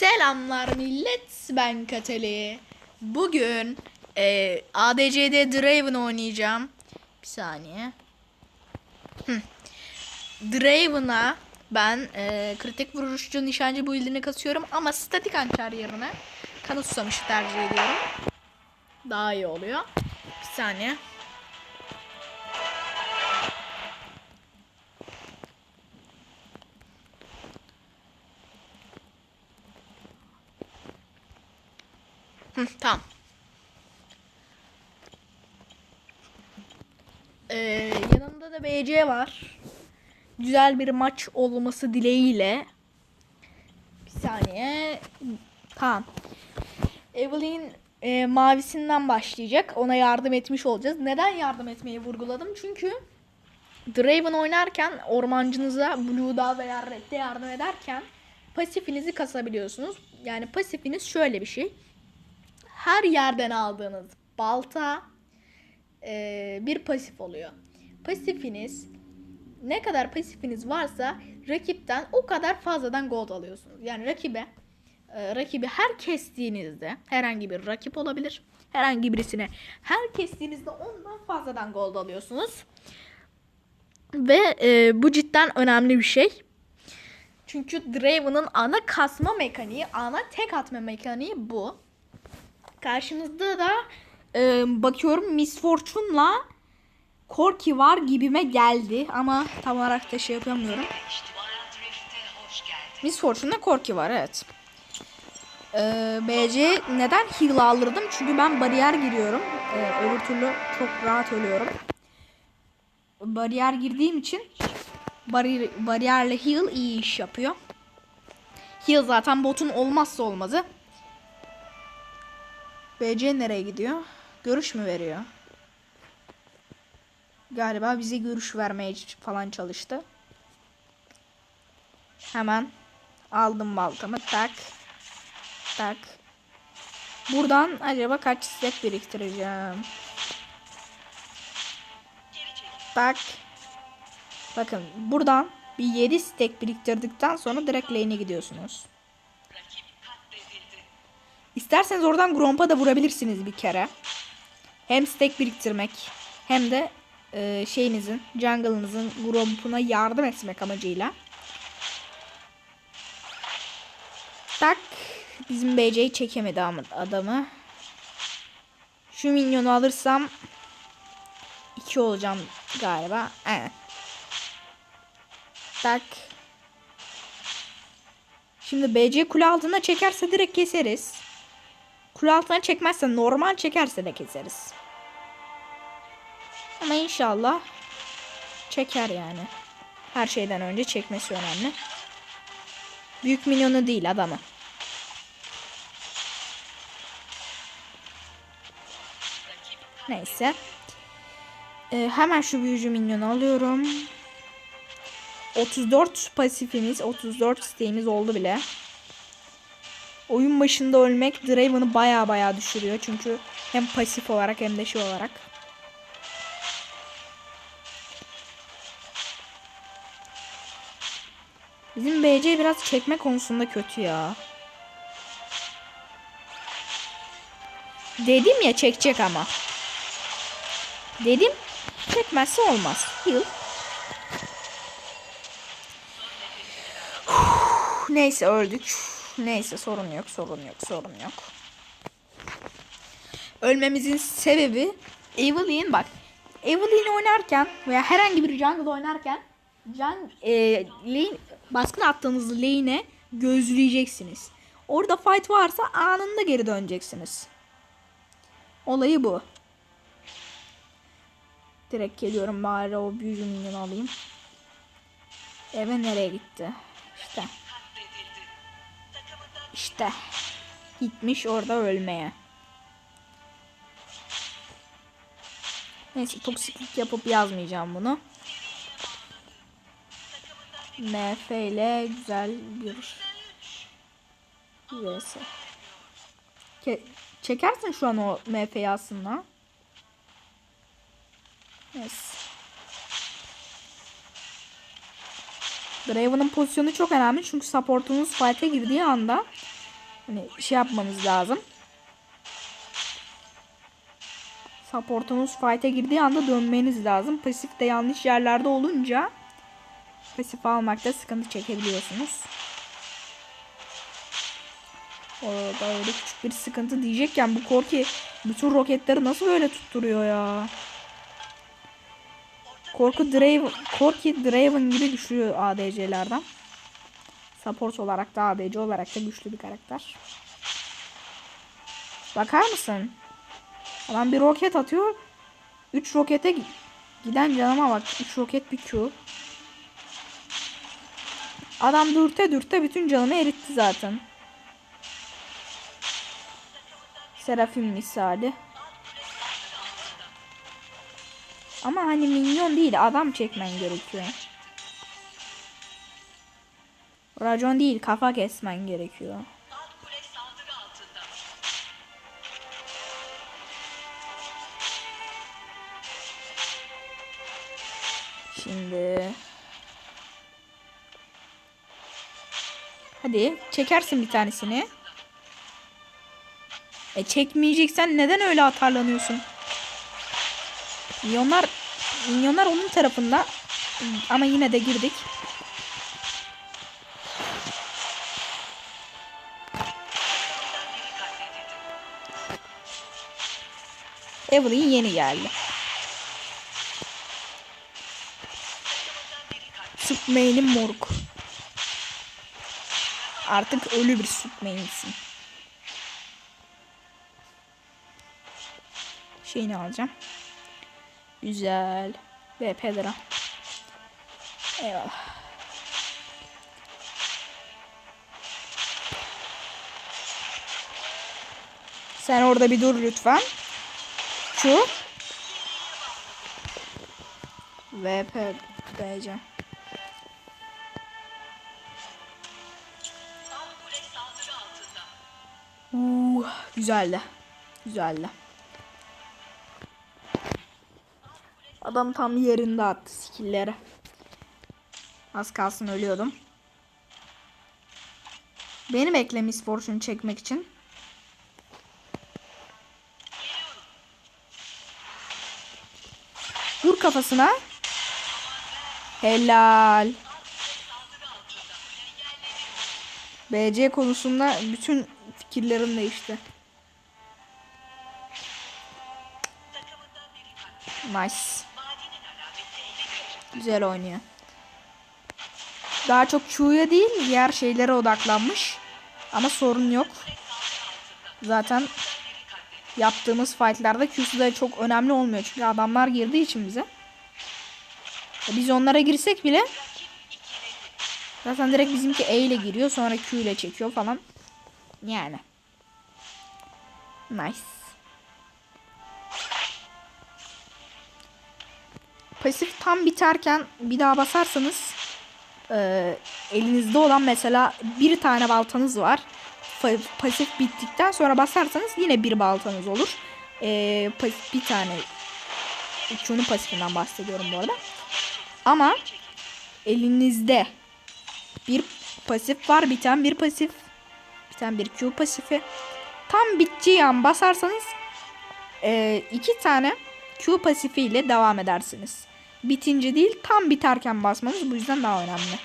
Selamlar millet ben Kateli. Bugün e, ADC'de Draven oynayacağım. Bir saniye. Draven'a ben e, kritik vuruşçu nişancı build'ini kasıyorum ama statik hançer yerine kanı susamışı tercih ediyorum. Daha iyi oluyor. Bir saniye. Hı, tamam. Ee, yanında da BC var. Güzel bir maç olması dileğiyle. Bir saniye. Tamam. Evelyn e, mavisinden başlayacak. Ona yardım etmiş olacağız. Neden yardım etmeyi vurguladım? Çünkü Draven oynarken ormancınıza Blue'da veya Red'de yardım ederken pasifinizi kasabiliyorsunuz. Yani pasifiniz şöyle bir şey her yerden aldığınız balta e, bir pasif oluyor. Pasifiniz ne kadar pasifiniz varsa rakipten o kadar fazladan gold alıyorsunuz. Yani rakibe e, rakibi her kestiğinizde herhangi bir rakip olabilir. Herhangi birisine her kestiğinizde ondan fazladan gold alıyorsunuz. Ve e, bu cidden önemli bir şey. Çünkü Draven'ın ana kasma mekaniği, ana tek atma mekaniği bu. Karşımızda da e, bakıyorum Miss Fortune'la Corky var gibime geldi ama tam olarak da şey yapamıyorum. Miss Fortune'la Corky var evet. Ee, BC neden heal aldırdım? Çünkü ben bariyer giriyorum. Ee, öbür türlü çok rahat ölüyorum. Bariyer girdiğim için bariyer, bariyerle heal iyi iş yapıyor. Heal zaten botun olmazsa olmazı. BC nereye gidiyor? Görüş mü veriyor? Galiba bize görüş vermeye falan çalıştı. Hemen aldım baltamı. Tak. Tak. Buradan acaba kaç stack biriktireceğim? Tak. Bakın buradan bir 7 stack biriktirdikten sonra direkt lane'e gidiyorsunuz. İsterseniz oradan Gromp'a da vurabilirsiniz bir kere. Hem stack biriktirmek hem de e, şeyinizin, jungle'ınızın Gromp'una yardım etmek amacıyla. Tak. Bizim BC'yi çekemedi adamı. Şu minyonu alırsam 2 olacağım galiba. Evet. Tak. Şimdi BC kule altına çekerse direkt keseriz. Kule altına çekmezse normal çekerse de keseriz. Ama inşallah çeker yani. Her şeyden önce çekmesi önemli. Büyük milyonu değil adamı. Neyse. Ee, hemen şu büyücü minyonu alıyorum. 34 pasifimiz, 34 isteğimiz oldu bile. Oyun başında ölmek Draven'ı baya baya düşürüyor. Çünkü hem pasif olarak hem de şey olarak. Bizim BC biraz çekme konusunda kötü ya. Dedim ya çekecek ama. Dedim çekmezse olmaz. Heal. Neyse öldük. Neyse sorun yok sorun yok sorun yok. Ölmemizin sebebi Evelyn bak. Evelyn oynarken veya herhangi bir jungle oynarken can e, lane, baskın attığınız lane'e gözleyeceksiniz. Orada fight varsa anında geri döneceksiniz. Olayı bu. Direkt geliyorum bari o büyücü alayım. Eve nereye gitti? İşte. İşte. Gitmiş orada ölmeye. Neyse toksiklik yapıp yazmayacağım bunu. MF ile güzel bir vs. Ke çekersin şu an o MF'yi aslında. Yes. Draven'ın pozisyonu çok önemli çünkü supportunuz fight'e girdiği anda Hani şey yapmanız lazım. Supportunuz fight'e girdiği anda dönmeniz lazım. Pasif de yanlış yerlerde olunca pasif almakta sıkıntı çekebiliyorsunuz. Orada öyle küçük bir sıkıntı diyecekken bu Korki bütün roketleri nasıl böyle tutturuyor ya? Korku Draven, Korki Draven gibi güçlü ADC'lerden. Support olarak da ADC olarak da güçlü bir karakter. Bakar mısın? Adam bir roket atıyor. 3 rokete gi- giden canıma bak. 3 roket bir Q. Adam dürte dürte bütün canımı eritti zaten. Serafim misali. Ama hani minyon değil adam çekmen gerekiyor. Racon değil kafa kesmen gerekiyor. Şimdi Hadi çekersin bir tanesini. E çekmeyeceksen neden öyle atarlanıyorsun? Milyonlar milyonlar onun tarafında ama yine de girdik. Evelyn yeni geldi. Sıkmayının moruk. Artık ölü bir sıkmayınsın. Şeyini alacağım. Güzel. Ve Pedra. Eyvallah. Sen orada bir dur lütfen. Şu. VP BC. Uuu güzeldi. Güzeldi. Adam tam yerinde attı skillleri. Az kalsın ölüyordum. Beni bekle Miss Fortune çekmek için. Vur kafasına. Helal. BC konusunda bütün fikirlerim değişti. Nice. Güzel oynuyor. Daha çok Q'ya değil diğer şeylere odaklanmış. Ama sorun yok. Zaten yaptığımız fightlarda Q'su da çok önemli olmuyor. Çünkü adamlar girdiği için bize. E Biz onlara girsek bile zaten direkt bizimki E ile giriyor. Sonra Q ile çekiyor falan. Yani. Nice. Pasif tam biterken bir daha basarsanız e, elinizde olan mesela bir tane baltanız var. Fa- pasif bittikten sonra basarsanız yine bir baltanız olur. E, pasif bir tane Q'nun pasifinden bahsediyorum bu arada. Ama elinizde bir pasif var. Biten bir pasif. Biten bir Q pasifi. Tam bittiği an basarsanız e, iki tane Q pasifi ile devam edersiniz. Bitince değil tam biterken basmanız bu yüzden daha önemli.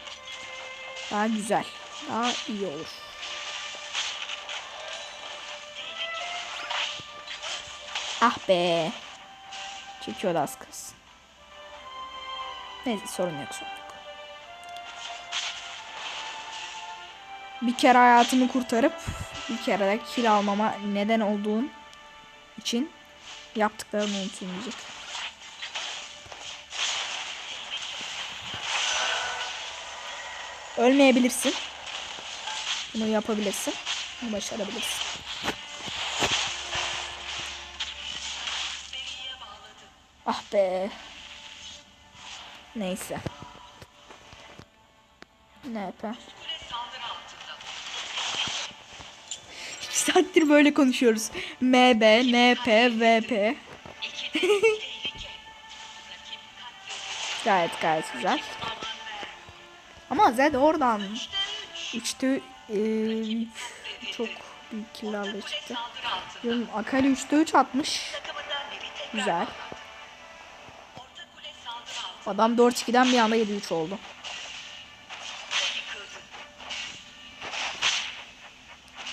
Daha güzel. Daha iyi olur. Ah be. Çekiyordu az kız. Neyse sorun yok sorun yok. Bir kere hayatımı kurtarıp bir kere de kill almama neden olduğum için yaptıklarını unutulmayacak. Ölmeyebilirsin. Bunu yapabilirsin. Bunu başarabilirsin. Ah be. Neyse. Ne yapar? Saattir böyle konuşuyoruz. MB, NP, VP. gayet gayet güzel. Ama Zed oradan uçtu. Ee, çok büyük killerle çıktı. Akali 3'te 3 atmış. Güzel. Adam 4-2'den bir anda 7-3 oldu.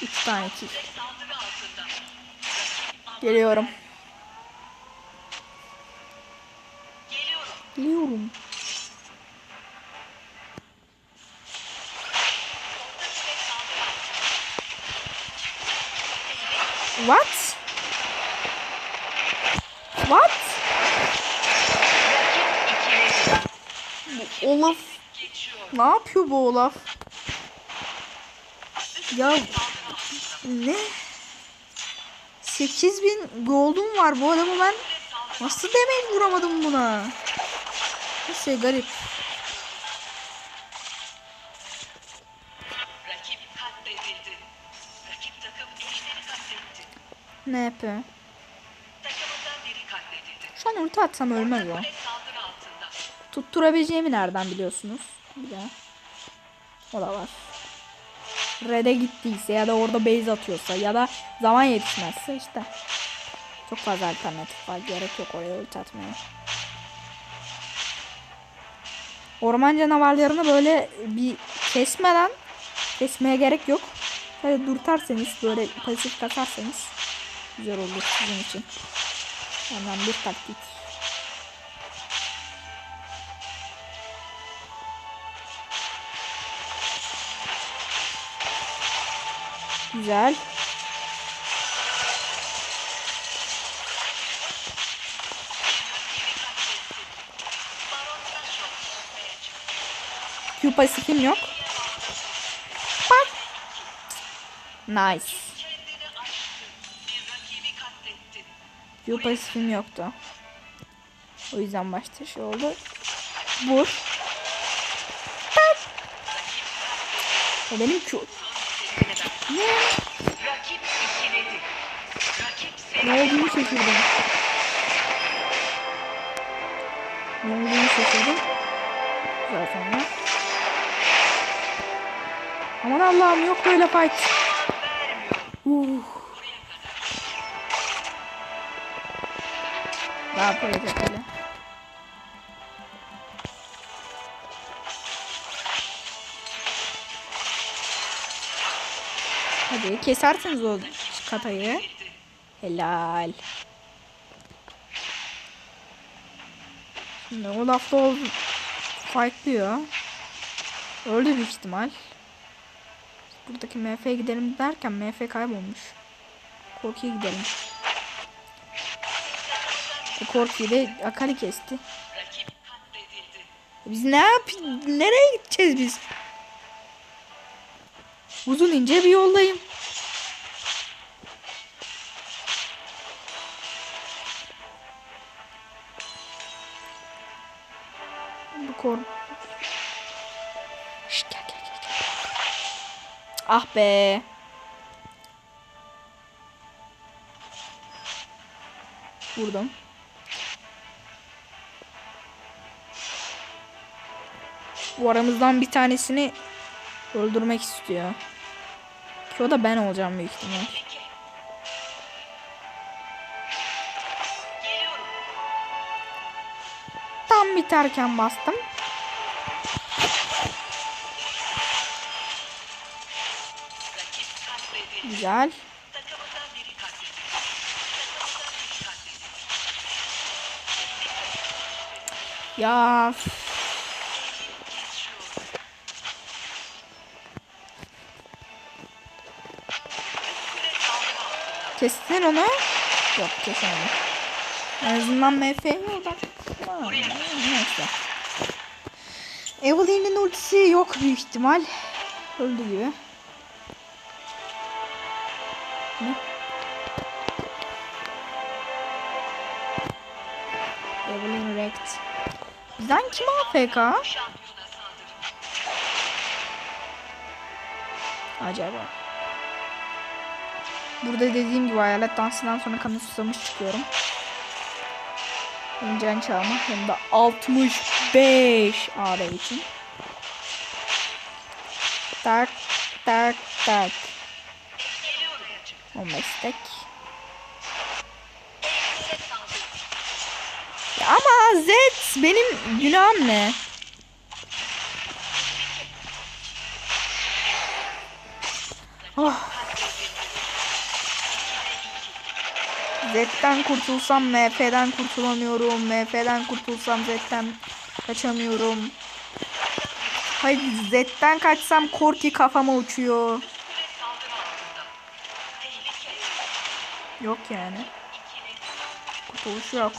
3 tane kill. Geliyorum. Geliyorum. Geliyorum. Orta kule saldırı altında. What? What? Rakip ikiledi. Bu Olaf Geçiyor. Ne yapıyor bu Olaf? Ya ne? 8000 gold'um var bu adamı ben nasıl demek vuramadım buna? Garip. Takım eşleri katletti. Ne yapıyor? Şu an ulti atsam ölmez o. Tutturabileceğimi nereden biliyorsunuz? De. O da var. Red'e gittiyse ya da orada base atıyorsa ya da zaman yetişmezse işte. Çok fazla alternatif var. Gerek yok oraya ulti atmaya. Orman canavarlarını böyle bir kesmeden kesmeye gerek yok. Böyle durtarsanız böyle pasif katarsanız güzel olur sizin için. Hemen bir taktik. Güzel. Q pasifim yok. Bak. Nice. Q pasifim yoktu. O yüzden başta şey oldu. Vur. Tak. O benim Q. Ne? Rakip ikiledi. Rakip seni Ne olduğunu şaşırdım. Ne olduğunu şaşırdım. Güzel sonra. Aman Allah'ım yok böyle fight. Uh. Ne yapacak kesersiniz o katayı. Helal. Şimdi Olaf da fightlıyor. Öldü büyük ihtimal. Buradaki MF'ye gidelim derken MF kaybolmuş. Korki'ye gidelim. E, Korki'yi de Akali kesti. Katledildi. Biz ne yap nereye gideceğiz biz? Uzun ince bir yoldayım. Bu kor. Şşt, gel. Ah be. Vurdum. Bu aramızdan bir tanesini öldürmek istiyor. Ki o da ben olacağım büyük ihtimal. Tam biterken bastım. Güzel. Ya kestin onu. Yok kesemedim. En azından MF'ye oradan. Ha, Neyse. Ultisi yok büyük ihtimal. Öldü gibi. Bizden kim AFK? Acaba. Burada dediğim gibi hayalet dansından sonra kanı susamış çıkıyorum. Hem can çalma hem de 65 AB için. Tak tak tak. Geliyorum. O ama Z benim günahım ne? Oh. Z'den kurtulsam MF'den kurtulamıyorum. MF'den kurtulsam Z'den kaçamıyorum. Hayır Z'den kaçsam Korki kafama uçuyor. Yok yani. Kurtuluş yok.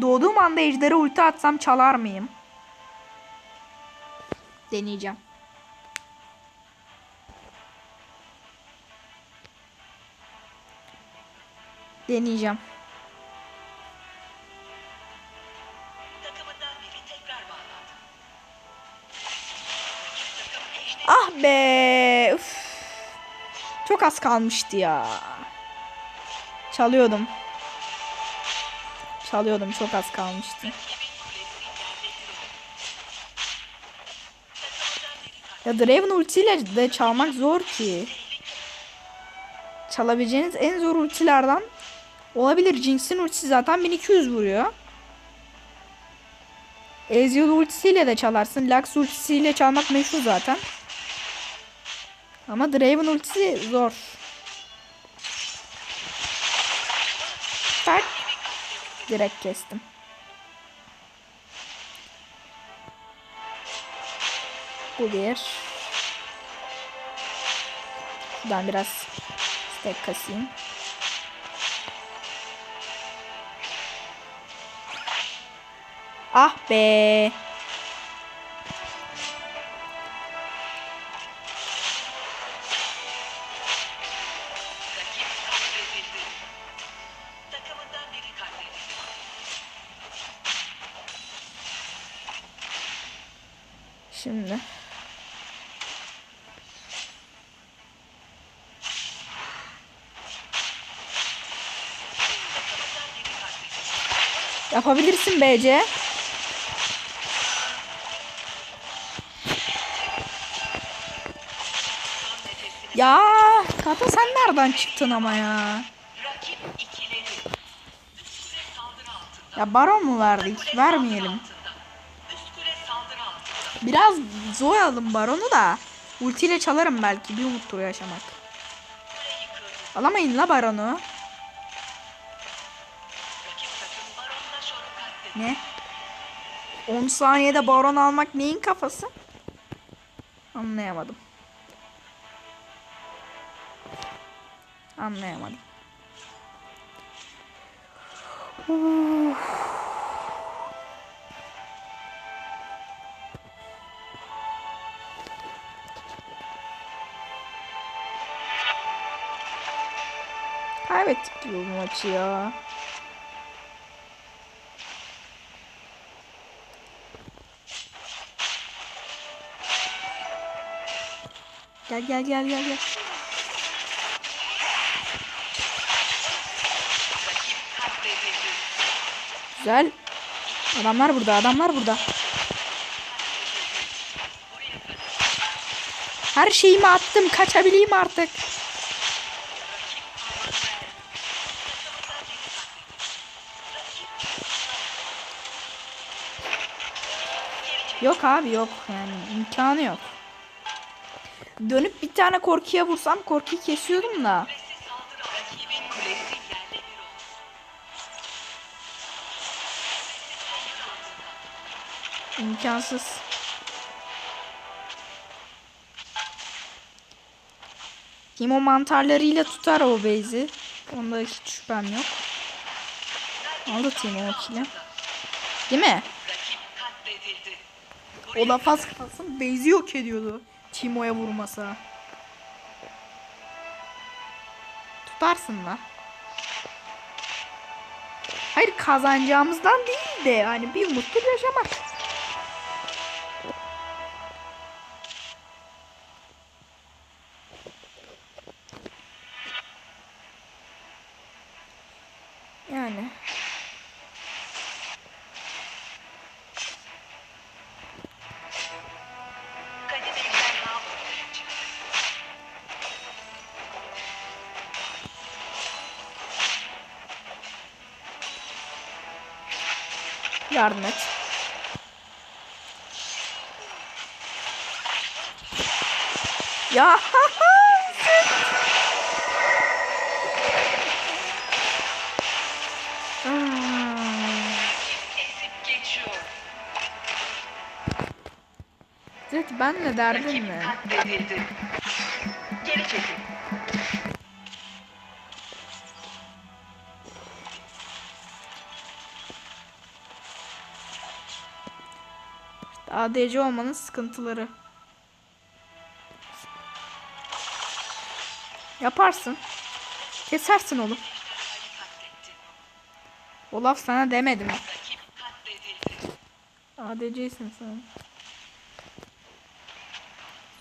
Doğduğum anda ejdere ulti atsam çalar mıyım? Deneyeceğim. Deneyeceğim. Ah be. Üf. Çok az kalmıştı ya. Çalıyordum. Çalıyordum çok az kalmıştı. Ya Draven ultiyle de çalmak zor ki. Çalabileceğiniz en zor ultilerden olabilir. Jinx'in ultisi zaten 1200 vuruyor. Ezreal ultisiyle de çalarsın. Lux ultisiyle çalmak meşhur zaten. Ama Draven ultisi zor. Direkt kestim. Bu bir. Şuradan biraz stack kasayım. Ah be. Yapabilirsin BC. Ya Kata sen nereden çıktın ama ya? Ya baron mu verdik? Vermeyelim. Biraz zoyalım baronu da. Ultiyle çalarım belki. Bir umuttur yaşamak. Alamayın la baronu. Ne? 10 saniyede baron almak neyin kafası? Anlayamadım. Anlayamadım. Uf. Kaybettik gibi bu maçı ya. Gel gel gel gel gel. Güzel. Adamlar burada, adamlar burada. Her şeyimi attım, kaçabileyim artık. Yok abi yok yani imkanı yok. Dönüp bir tane korkuya vursam korkuyu kesiyordum da. İmkansız. Timo mantarlarıyla tutar o base'i. Onda hiç şüphem yok. Aldı Timo o kill'i. Değil mi? O pas kalsın base'i yok ediyordu. Timo'ya vurmasa. Tutarsın da. Hayır kazanacağımızdan değil de hani bir mutlu yaşamak. Yardım et. Ya. Evet ben ne derdim mi? Geri çekil. ADC olmanın sıkıntıları. Yaparsın. Kesersin oğlum. Ejderhayı katletti. O laf sana. Rakip katledildi. ADC'sin sen.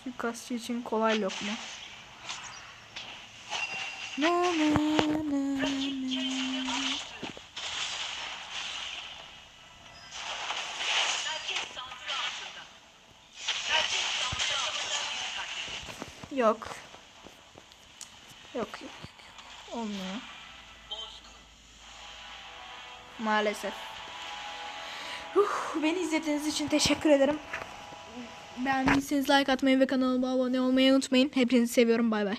Suikastçı için kolay lokma. Na, na, na, Yok. Yok yok. yok. Olmuyor. Maalesef. Huh, beni izlediğiniz için teşekkür ederim. Beğendiyseniz like atmayı ve kanalıma abone olmayı unutmayın. Hepinizi seviyorum. Bay bay.